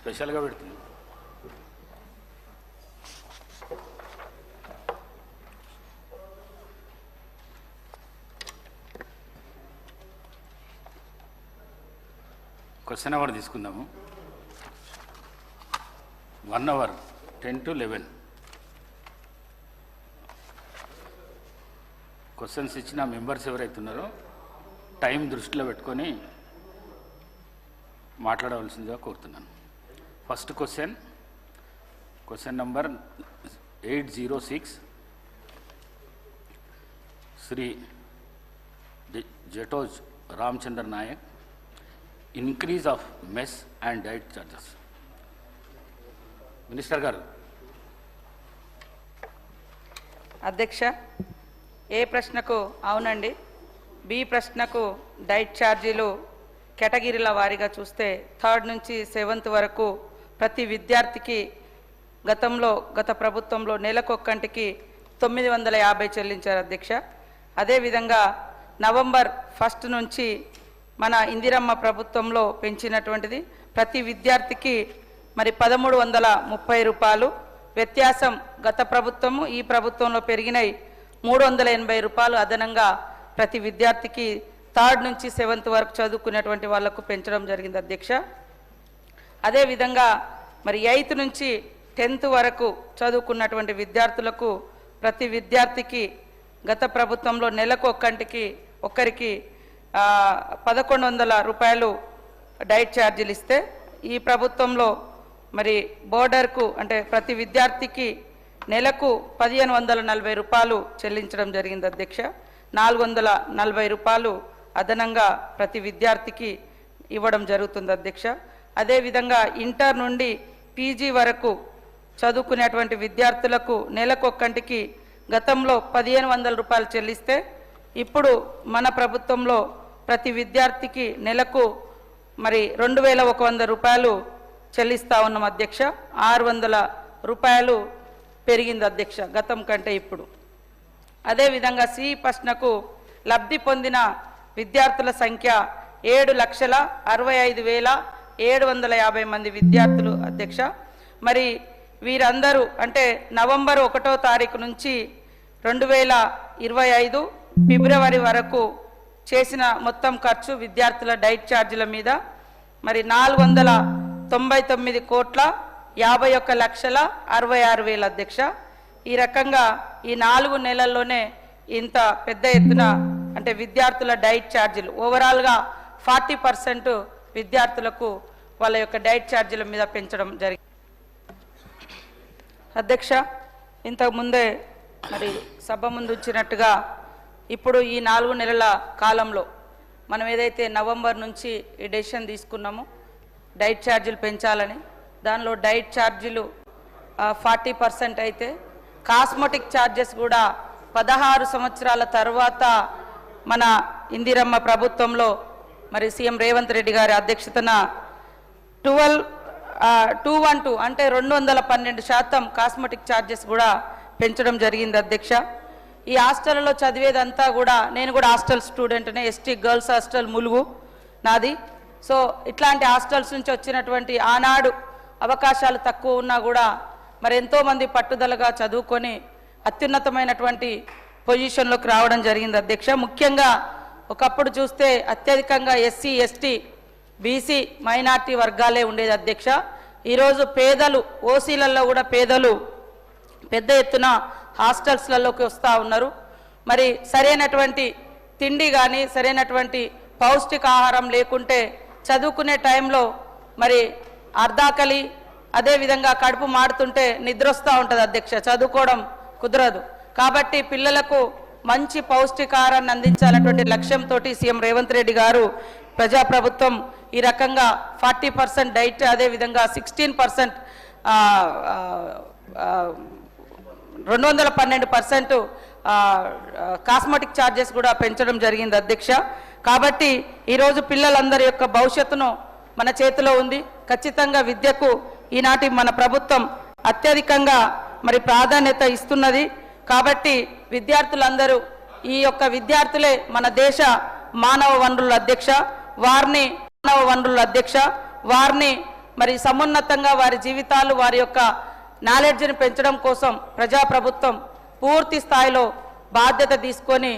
స్పెషల్గా పెడుతుంది question hour తీసుకుందాము. One hour ten to eleven. Questions ఇచ్చిన మెంబర్స్ ఎవరైతే ఉన్నారో టైం దృష్టిలో పెట్టుకొని మాట్లాడవలసిందిగా కోరుతున్నాను. First question question number eight zero six. Shri Jatoth Ramachandra Nayak increase of mess and diet charges. Minister గారు. అధ్యక్ష ఏ ప్రశ్నకు అవునండి బి ప్రశ్నకు డైట్ ఛార్జీలు కేటగిరీల వారీగా చూస్తే థర్డ్ నుంచి సెవెంత్ వరకు ప్రతి విద్యార్థికి గతంలో గత ప్రభుత్వంలో నెలకొక్కంటికి తొమ్మిది వందల యాభై చెల్లించారు అధ్యక్ష. అదేవిధంగా నవంబర్ ఫస్ట్ నుంచి మన ఇందిరమ్మ ప్రభుత్వంలో పెంచినటువంటిది ప్రతి విద్యార్థికి మరి పదమూడు వందల ముప్పై రూపాయలు. వ్యత్యాసం గత ప్రభుత్వము ఈ ప్రభుత్వంలో పెరిగినాయి మూడు వందల ఎనభై రూపాయలు. అదనంగా ప్రతి విద్యార్థికి థర్డ్ నుంచి సెవెంత్ వరకు చదువుకునేటువంటి వాళ్ళకు పెంచడం జరిగింది అధ్యక్ష. అదేవిధంగా మరి ఎయిత్ నుంచి టెన్త్ వరకు చదువుకున్నటువంటి విద్యార్థులకు ప్రతి విద్యార్థికి గత ప్రభుత్వంలో నెలకు ఒక్కంటికి ఒక్కరికి పదకొండు వందల రూపాయలు డైట్ ఛార్జీలు ఇస్తే ఈ ప్రభుత్వంలో మరి బోర్డర్కు అంటే ప్రతి విద్యార్థికి నెలకు పదిహేను వందల నలభై రూపాయలు చెల్లించడం జరిగింది అధ్యక్ష. నాలుగు వందల నలభై రూపాయలు అదనంగా ప్రతి విద్యార్థికి ఇవ్వడం జరుగుతుంది అధ్యక్ష. అదేవిధంగా ఇంటర్ నుండి పీజీ వరకు చదువుకునేటువంటి విద్యార్థులకు నెలకొక్కంటికి గతంలో పదిహేను వందల రూపాయలు చెల్లిస్తే ఇప్పుడు మన ప్రభుత్వంలో ప్రతి విద్యార్థికి నెలకు మరి రెండు వేల ఒక వంద రూపాయలు చెల్లిస్తా ఉన్నాం అధ్యక్ష. ఆరు వందల రూపాయలు పెరిగింది అధ్యక్ష గతం కంటే ఇప్పుడు. అదేవిధంగా సి ప్రశ్నకు లబ్ధి పొందిన విద్యార్థుల సంఖ్య ఏడు లక్షల అరవై ఐదు వేల ఏడు వందల యాభై మంది విద్యార్థులు అధ్యక్ష. మరి వీరందరూ అంటే నవంబర్ ఒకటో తారీఖు నుంచి రెండు వేల ఇరవై ఐదు ఫిబ్రవరి వరకు చేసిన మొత్తం ఖర్చు విద్యార్థుల డైట్ ఛార్జీల మీద. మరి నాలుగు వందల తొంభై తొమ్మిది కోట్ల యాభై ఒక్క లక్షల అరవై ఆరు వేల అధ్యక్ష. ఈ రకంగా ఈ నాలుగు నెలల్లోనే ఇంత పెద్ద ఎత్తున అంటే విద్యార్థుల డైట్ ఛార్జీలు. ఓవరాల్గా ఫార్టీ పర్సెంట్ విద్యార్థులకు వాళ్ళ యొక్క డైట్ ఛార్జీల మీద పెంచడం జరిగింది అధ్యక్ష ఇంతకుముందే మరి సభ ముందు వచ్చినట్టుగా ఇప్పుడు ఈ నాలుగు నెలల కాలంలో మనం ఏదైతే నవంబర్ నుంచి ఈ డెసిషన్ తీసుకున్నామో డైట్ ఛార్జీలు పెంచాలని దానిలో డైట్ ఛార్జీలు ఫార్టీ పర్సెంట్ అయితే కాస్మెటిక్ ఛార్జెస్ కూడా పదహారు సంవత్సరాల తర్వాత మన ఇందిరమ్మ ప్రభుత్వంలో మరి సీఎం రేవంత్ రెడ్డి గారి అధ్యక్షతన ట్వెల్వ్ టూ వన్ టూ అంటే రెండు వందల పన్నెండు శాతం కాస్మెటిక్ ఛార్జెస్ కూడా పెంచడం జరిగింది అధ్యక్ష. ఈ హాస్టల్లో చదివేదంతా కూడా నేను కూడా హాస్టల్ స్టూడెంట్నే ఎస్టీ గర్ల్స్ హాస్టల్ ములుగు నాది. సో ఇట్లాంటి హాస్టల్స్ నుంచి వచ్చినటువంటి ఆనాడు అవకాశాలు తక్కువ ఉన్నా కూడా మరి ఎంతోమంది పట్టుదలగా చదువుకొని అత్యున్నతమైనటువంటి పొజిషన్లోకి రావడం జరిగింది అధ్యక్ష. ముఖ్యంగా ఒకప్పుడు చూస్తే అత్యధికంగా ఎస్సీ ఎస్టీ బీసీ మైనార్టీ వర్గాలే ఉండేది అధ్యక్ష. ఈరోజు పేదలు ఓసీలలో కూడా పేదలు పెద్ద ఎత్తున హాస్టల్స్లలోకి వస్తూ ఉన్నారు. మరి సరైనటువంటి తిండి కానీ సరైనటువంటి పౌష్టికాహారం లేకుంటే చదువుకునే టైంలో మరి అర్ధాకలి అదేవిధంగా కడుపు మాడుతుంటే నిద్ర వస్తూ ఉంటుంది అధ్యక్ష. చదువుకోవడం కుదరదు. కాబట్టి పిల్లలకు మంచి పౌష్టికాహారాన్ని అందించాలన్నటువంటి లక్ష్యంతో సీఎం రేవంత్ రెడ్డి గారు ప్రజాప్రభుత్వం ఈ రకంగా ఫార్టీ పర్సెంట్ డైట్ అదేవిధంగా సిక్స్టీన్ పర్సెంట్ రెండు వందల పన్నెండు పర్సెంట్ కాస్మెటిక్ ఛార్జెస్ కూడా పెంచడం జరిగింది అధ్యక్ష. కాబట్టి ఈరోజు పిల్లలందరి యొక్క భవిష్యత్తును మన చేతిలో ఉంది. ఖచ్చితంగా విద్యకు ఈనాటి మన ప్రభుత్వం అత్యధికంగా మరి ప్రాధాన్యత ఇస్తున్నది. కాబట్టి విద్యార్థులందరూ ఈ యొక్క విద్యార్థులే మన దేశ మానవ వనరుల అధ్యక్ష. వారిని మానవ వనరుల అధ్యక్ష వారిని మరి సమున్నతంగా వారి జీవితాలు వారి యొక్క నాలెడ్జ్ని పెంచడం కోసం ప్రజాప్రభుత్వం పూర్తి స్థాయిలో బాధ్యత తీసుకొని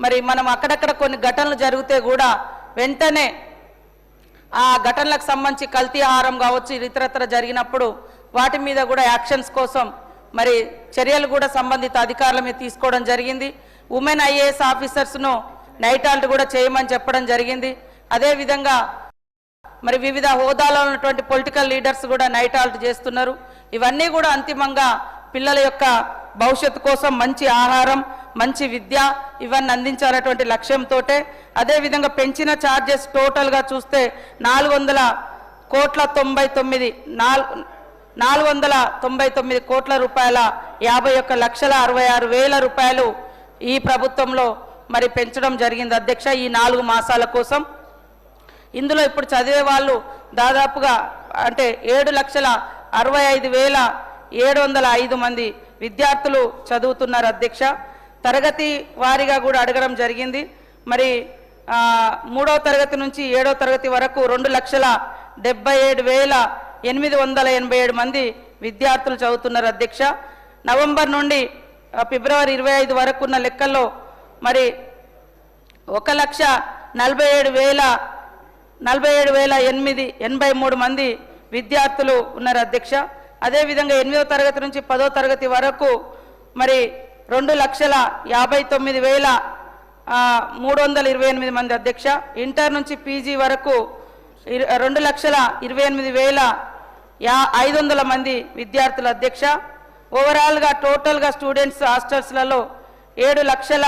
మరి మనం అక్కడక్కడ కొన్ని ఘటనలు జరిగితే కూడా వెంటనే ఆ ఘటనలకు సంబంధించి కల్తీ ఆహారం కావచ్చు ఇతరత్ర జరిగినప్పుడు వాటి మీద కూడా యాక్షన్స్ కోసం మరి చర్యలు కూడా సంబంధిత అధికారుల మీద తీసుకోవడం జరిగింది. ఉమెన్ ఐఏఎస్ ఆఫీసర్స్ను నైట్ కూడా చేయమని చెప్పడం జరిగింది. అదేవిధంగా మరి వివిధ హోదాలో ఉన్నటువంటి పొలిటికల్ లీడర్స్ కూడా నైట్ ఆల్ట్ చేస్తున్నారు. ఇవన్నీ కూడా అంతిమంగా పిల్లల యొక్క భవిష్యత్తు కోసం మంచి ఆహారం మంచి విద్య ఇవన్నీ అందించాలన్నటువంటి లక్ష్యంతో అదేవిధంగా పెంచిన ఛార్జెస్ టోటల్గా చూస్తే నాలుగు వందల కోట్ల తొంభై తొమ్మిది నాలుగు వందల తొంభై తొమ్మిది కోట్ల రూపాయల యాభై ఒక్క లక్షల అరవై ఆరు వేల రూపాయలు ఈ ప్రభుత్వంలో మరి పెంచడం జరిగింది. అధ్యక్ష ఈ నాలుగు మాసాల కోసం ఇందులో ఇప్పుడు చదివే వాళ్ళు దాదాపుగా అంటే ఏడు లక్షల అరవై ఐదు వేల ఏడు వందల ఐదు మంది విద్యార్థులు చదువుతున్నారు అధ్యక్ష. తరగతి వారీగా కూడా అడగడం జరిగింది. మరి మూడవ తరగతి నుంచి ఏడవ తరగతి వరకు రెండు లక్షల డెబ్బై ఏడు వేల ఎనిమిది వందల ఎనభై ఏడు మంది విద్యార్థులు చదువుతున్నారు అధ్యక్ష. నవంబర్ నుండి ఫిబ్రవరి ఇరవై ఐదు వరకు ఉన్న లెక్కల్లో మరి ఒక లక్ష నలభై ఏడు వేల నలభై ఏడు వేల ఎనిమిది ఎనభై మూడు మంది విద్యార్థులు ఉన్నారు అధ్యక్ష. అదేవిధంగా ఎనిమిదో తరగతి నుంచి పదో తరగతి వరకు మరి రెండు లక్షల యాభై తొమ్మిది వేల మూడు వందల ఇరవై ఎనిమిది మంది అధ్యక్ష. ఇంటర్ నుంచి పీజీ వరకు రెండు లక్షల ఇరవై ఎనిమిది వేల యా ఐదు వందల మంది విద్యార్థుల అధ్యక్ష. ఓవరాల్గా టోటల్గా స్టూడెంట్స్ హాస్టల్స్లలో ఏడు లక్షల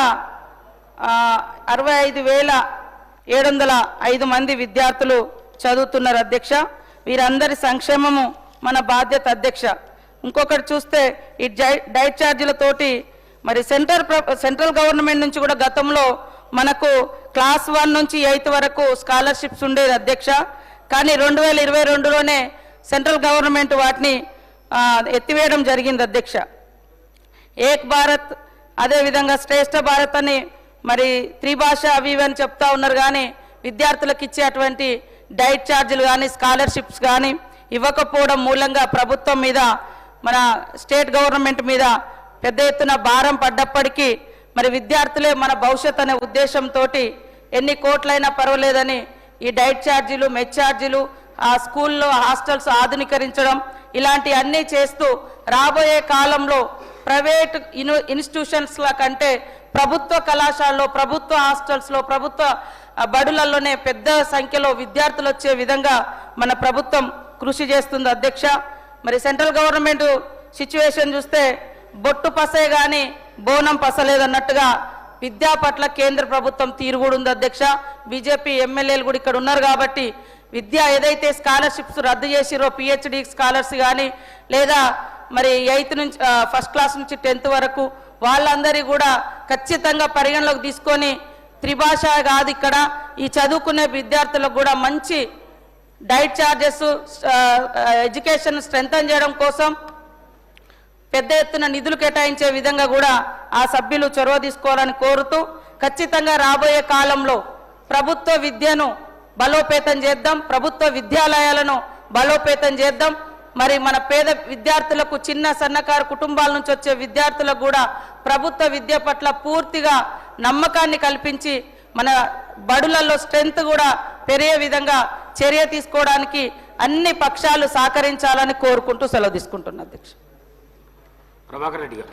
అరవై ఐదు వేల ఏడు వందల ఐదు మంది విద్యార్థులు చదువుతున్నారు అధ్యక్ష. వీరందరి సంక్షేమము మన బాధ్యత అధ్యక్ష. ఇంకొకటి చూస్తే ఈ డైట్ ఛార్జీలతోటి మరి సెంటర్ సెంట్రల్ గవర్నమెంట్ నుంచి కూడా గతంలో మనకు క్లాస్ వన్ నుంచి ఎయిత్ వరకు స్కాలర్షిప్స్ ఉండేది అధ్యక్ష. కానీ రెండు వేల ఇరవై రెండులోనే సెంట్రల్ గవర్నమెంట్ వాటిని ఎత్తివేయడం జరిగింది అధ్యక్ష. ఏక్ భారత్ అదేవిధంగా శ్రేష్ఠ భారత్ అని మరి త్రిభాష అవి ఇవని చెప్తా ఉన్నారు కానీ విద్యార్థులకు ఇచ్చేటువంటి డైట్ ఛార్జీలు కానీ స్కాలర్షిప్స్ కానీ ఇవ్వకపోవడం మూలంగా ప్రభుత్వం మీద మన స్టేట్ గవర్నమెంట్ మీద పెద్ద ఎత్తున భారం పడ్డప్పటికీ మరి విద్యార్థులే మన భవిష్యత్ అనే ఉద్దేశంతో ఎన్ని కోట్లైనా పర్వాలేదని ఈ డైట్ ఛార్జీలు మెచ్ ఛార్జీలు ఆ స్కూల్లో హాస్టల్స్ ఆధునీకరించడం ఇలాంటి అన్నీ చేస్తూ రాబోయే కాలంలో ప్రైవేట్ ఇను ఇన్స్టిట్యూషన్స్ల కంటే ప్రభుత్వ కళాశాలలో ప్రభుత్వ హాస్టల్స్లో ప్రభుత్వ బడులలోనే పెద్ద సంఖ్యలో విద్యార్థులు వచ్చే విధంగా మన ప్రభుత్వం కృషి చేస్తుంది అధ్యక్ష. మరి సెంట్రల్ గవర్నమెంట్ సిచ్యువేషన్ చూస్తే బొట్టు పసే కానీ బోనం పసలేదన్నట్టుగా విద్యా పట్ల కేంద్ర ప్రభుత్వం తీరు కూడా ఉంది అధ్యక్ష. బీజేపీ ఎమ్మెల్యేలు కూడా ఇక్కడ ఉన్నారు కాబట్టి విద్య ఏదైతే స్కాలర్షిప్స్ రద్దు చేసిరో పిహెచ్డి స్కాలర్స్ కానీ లేదా మరి ఎయిత్ నుంచి ఫస్ట్ క్లాస్ నుంచి టెన్త్ వరకు వాళ్ళందరి కూడా ఖచ్చితంగా పరిగణలోకి తీసుకొని త్రిభాష కాదు ఇక్కడ ఈ చదువుకునే విద్యార్థులకు కూడా మంచి డైట్ ఛార్జెస్ ఎడ్యుకేషన్ స్ట్రెంగ్తన్ చేయడం కోసం పెద్ద ఎత్తున నిధులు కేటాయించే విధంగా కూడా ఆ సభ్యులు చొరవ తీసుకోవాలని కోరుతూ ఖచ్చితంగా రాబోయే కాలంలో ప్రభుత్వ విద్యను బలోపేతం చేద్దాం ప్రభుత్వ విద్యాలయాలను బలోపేతం చేద్దాం. మరి మన పేద విద్యార్థులకు చిన్న సన్నకారు కుటుంబాల నుంచి వచ్చే విద్యార్థులకు కూడా ప్రభుత్వ విద్య పట్ల పూర్తిగా నమ్మకాన్ని కల్పించి మన బడులలో స్ట్రెంత్ కూడా పెరిగే విధంగా చర్య తీసుకోవడానికి అన్ని పక్షాలు సహకరించాలని కోరుకుంటూ సెలవు తీసుకుంటున్నా అధ్యక్ష. ప్రభాకర్ రెడ్డి గారు.